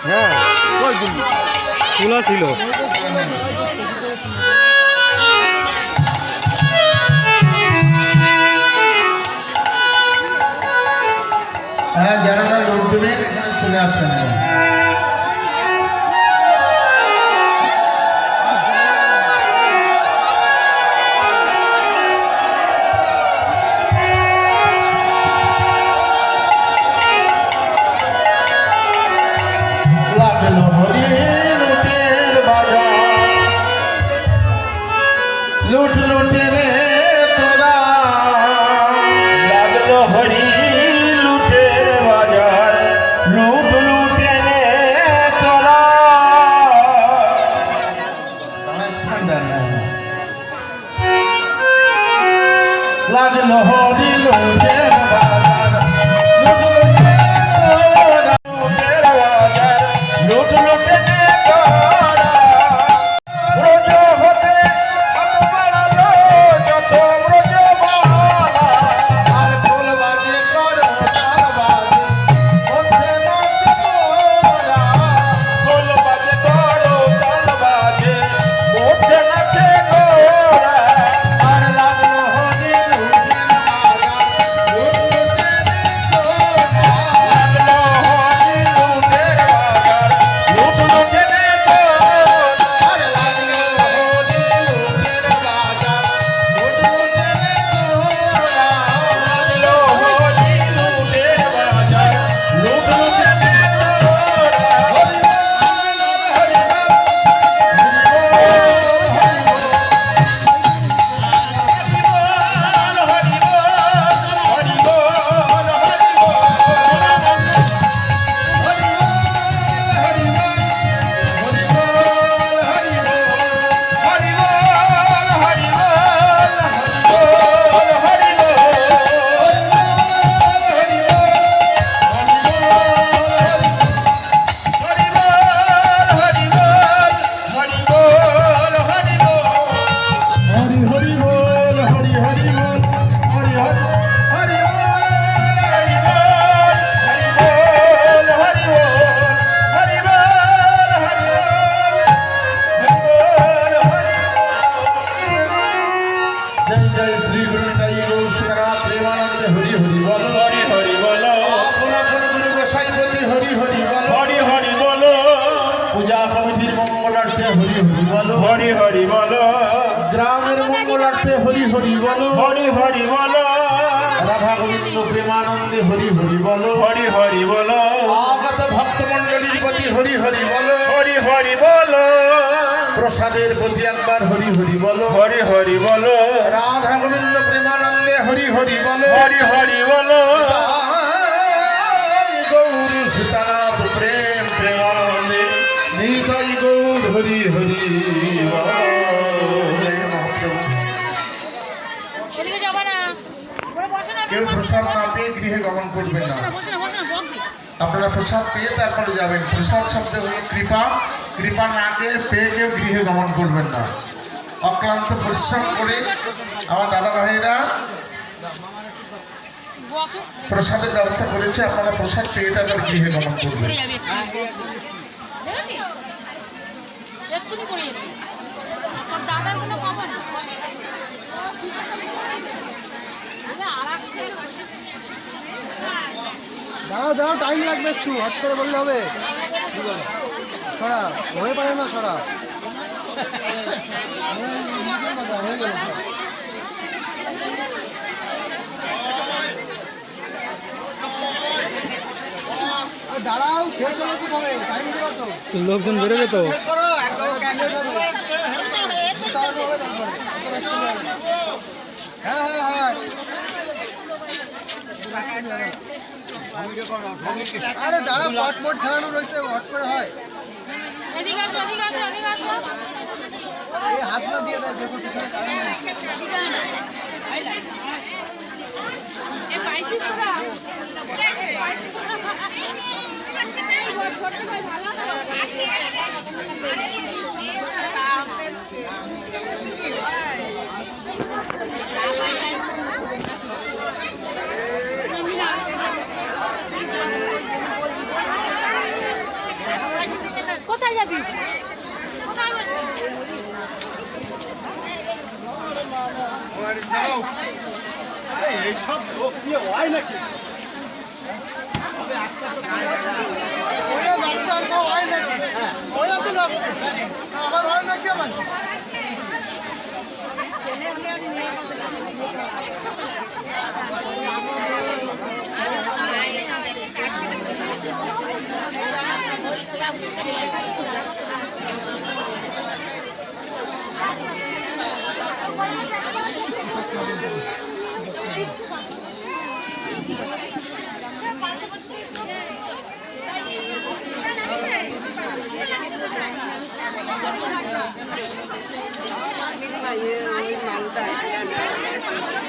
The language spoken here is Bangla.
হ্যাঁ। তোলা ছিল। হ্যাঁ যারা লোড দেবেন এখানে চলে আসেন। গেল প্রেমানন্দে হরি হরি বল হরি হরি বল আপন আপন গুরু গোসাই প্রতি হরি হরি বল হরি হরি বল পূজা কমিটির মঙ্গলার্থে হরি হরি বল হরি হরি বল গ্রামের মঙ্গলার্থে হরি হরি বল হরি হরি বল রাধা গোবিন্দ প্রেমানন্দে হরি হরি বল হরি হরি বল আগত ভক্ত মন্ডলীর প্রতি হরি হরি বল হরি হরি বল প্রসাদের প্রতি একবার হরি হরি বলো। হরি হরি বলো। রাধা গোবিন্দ প্রেমানন্দে হরি হরি বলো। হরি হরি বলো। তাই গৌর সীতানাথ প্রেম প্রেমানন্দে নিতাই গৌর হরি হরি কেউ প্রসাদ না পেয়ে গৃহে গমন করবেন না। আপনারা প্রসাদ পেয়ে তারপরে যাবেন। প্রসাদ শব্দ হলো কৃপা। কৃপা না পেয়ে পেয়েকে গৃহে দমন করবেন না। অক্লান্ত পরিশ্রম করে আমার দাদা ভাইরা প্রসাদের ব্যবস্থা করেছে, আপনারা প্রসাদ পেয়ে তাদের গৃহে গমন করবেন। দাঁড়াও দাঁড়াও টাইম লাগবে একটু, হাত করে বললে হবে। সরা হয়ে পারে না সরা। হয়ে গেল দাঁড়াও শেষ হলো তো সবে টাইম দেবো তো। লোকজন বেরোবে তো। হ্যাঁ হ্যাঁ হ্যাঁ। আরে দাঁড়া পট পট খেলানো রয়েছে হট করে হয়। হাত না দিয়ে দেয় দেখো পিছনে কারণ নেই। এ পাইছিস তোরা ছোট ভাই ভালো ওরা যাচ্ছে আর কেউ হয় নাকি ওরা যাচ্ছে নাকি আমার 哎呀，我难带。